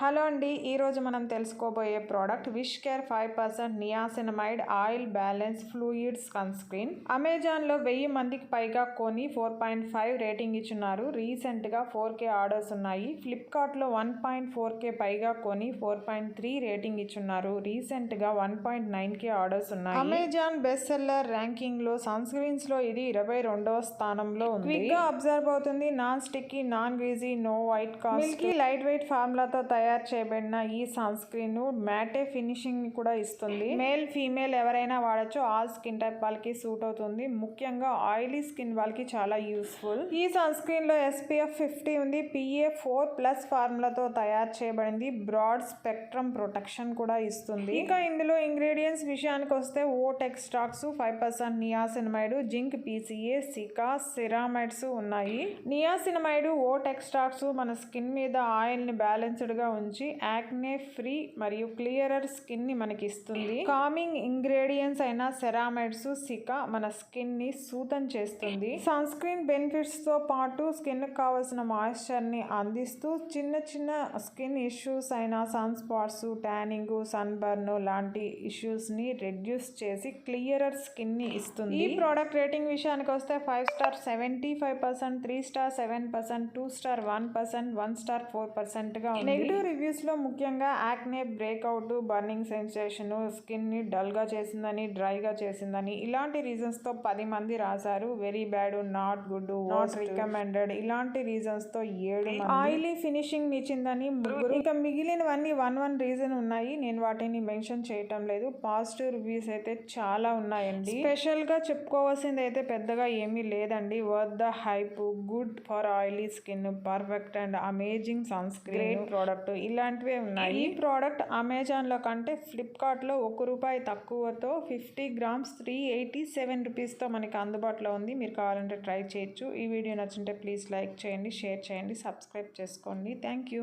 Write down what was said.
Hello అండి ఈరోజు మనం తెలుసుకోబోయే product wish care five percent niacinamide oil balance fluids sunscreen. అమెజాన్లో వెయ్యి మందికి పైగా కొని ఫోర్ పాయింట్ ఫైవ్ రేటింగ్ ఇచ్చున్నారు. రీసెంట్గా ఫోర్ కే ఆర్డర్స్ ఉన్నాయి. ఫ్లిప్కార్ట్లో వన్ పాయింట్ ఫోర్ కే పైగా కొని ఫోర్ పాయింట్ త్రీ రేటింగ్ ఇచ్చున్నారు. రీసెంట్గా one point nine K orders ఉన్నాయి. అమెజాన్ బెస్ట్ సెల్లర్ ర్యాంకింగ్లో సన్ స్క్రీన్స్లో ఇది ఇరవై రెండవ స్థానంలో ఉంది. క్విక్గా అబ్జర్వ్ అవుతుంది. Non sticky non greasy no white cast. Milky light weight ఫార్ములాతో తయారు తయారు చేయబడిన ఈ సన్ స్క్రీన్ మ్యాటే ఫినిషింగ్ని కూడా ఇస్తుంది. మేల్ ఫీమేల్ ఎవరైనా వాడచ్చు. ఆల్ స్కిన్ టైప్ వాళ్ళకి సూట్ అవుతుంది. ముఖ్యంగా ఆయిలీ స్కిన్ వాళ్ళకి చాలా యూస్ఫుల్. ఈ సన్ స్క్రీన్లో ఎస్పీఎఫ్ ఫిఫ్టీ ఉంది. పిఏ ఫోర్ ప్లస్ ఫార్ములాతో తయారు చేయబడింది. బ్రాడ్ స్పెక్ట్రమ్ ప్రొటెక్షన్ కూడా ఇస్తుంది. ఇంకా ఇందులో ఇంగ్రీడియంట్స్ విషయానికి వస్తే oat extracts five percent niacinamide zinc PCA cica ceramides ఉన్నాయి. నియాసినమైడ్ ఓట్ ఎక్స్ట్రాక్ట్స్ మన స్కిన్ మీద ఆయిల్ని బ్యాలెన్స్డ్గా ఉంచి యాక్నే ఫ్రీ మరియు క్లియరర్ స్కిన్ని మనకి ఇస్తుంది కామింగ్ ఇంగ్రీడియంట్స్ అయిన సెరామైడ్స్ సికా మన స్కిన్ని సూతం చేస్తుంది. సన్ స్క్రీన్ బెనిఫిట్స్తో పాటు స్కిన్ కావాల్సిన మాయిశ్చర్ని అందిస్తూ చిన్న చిన్న స్కిన్ ఇష్యూస్ అయిన sun spots tanning sunburn లాంటి ఇష్యూస్ని రెడ్యూస్ చేసి క్లియరర్ స్కిన్ని ఇస్తుంది. ఈ ప్రోడక్ట్ రేటింగ్ విషయానికి వస్తే five star seventy five percent three star seven percent two star one percent one star four పర్సెంట్గా నెగిటివ్ రివ్యూస్లో ముఖ్యంగా యాక్నే బ్రేక్అవుట్ బర్నింగ్ సెన్సేషన్ స్కిన్ని డల్గా చేసిందని డ్రై గా చేసిందని ఇలాంటి రీజన్స్తో పది మంది రాశారు. Very bad not good not recommended ఇలాంటి రీజన్స్తో ఏడు ఆయిలీ ఫినిషింగ్ ఇచ్చిందని ముగ్గురు ఇక మిగిలినవన్నీ వన్ వన్ రీజన్ ఉన్నాయి. నేను వాటిని మెన్షన్ చేయటం లేదు. పాజిటివ్ రివ్యూస్ అయితే చాలా ఉన్నాయండి. స్పెషల్గా చెప్పుకోవాల్సింది అయితే పెద్దగా ఏమీ లేదండి. Worth the hype good for oily skin perfect and amazing sunscreen product. ఇలాంటివే ఉన్నాయి. ఈ ప్రోడక్ట్ అమెజాన్లో కంటే ఫ్లిప్కార్ట్లో ఒక రూపాయి తక్కువతో fifty grams three eighty seven రూపీస్తో మనకి అందుబాటులో ఉంది. మీరు కావాలంటే ట్రై చేయొచ్చు. ఈ వీడియో నచ్చుంటే ప్లీజ్ లైక్ చేయండి షేర్ చేయండి సబ్స్క్రైబ్ చేసుకోండి. Thank you.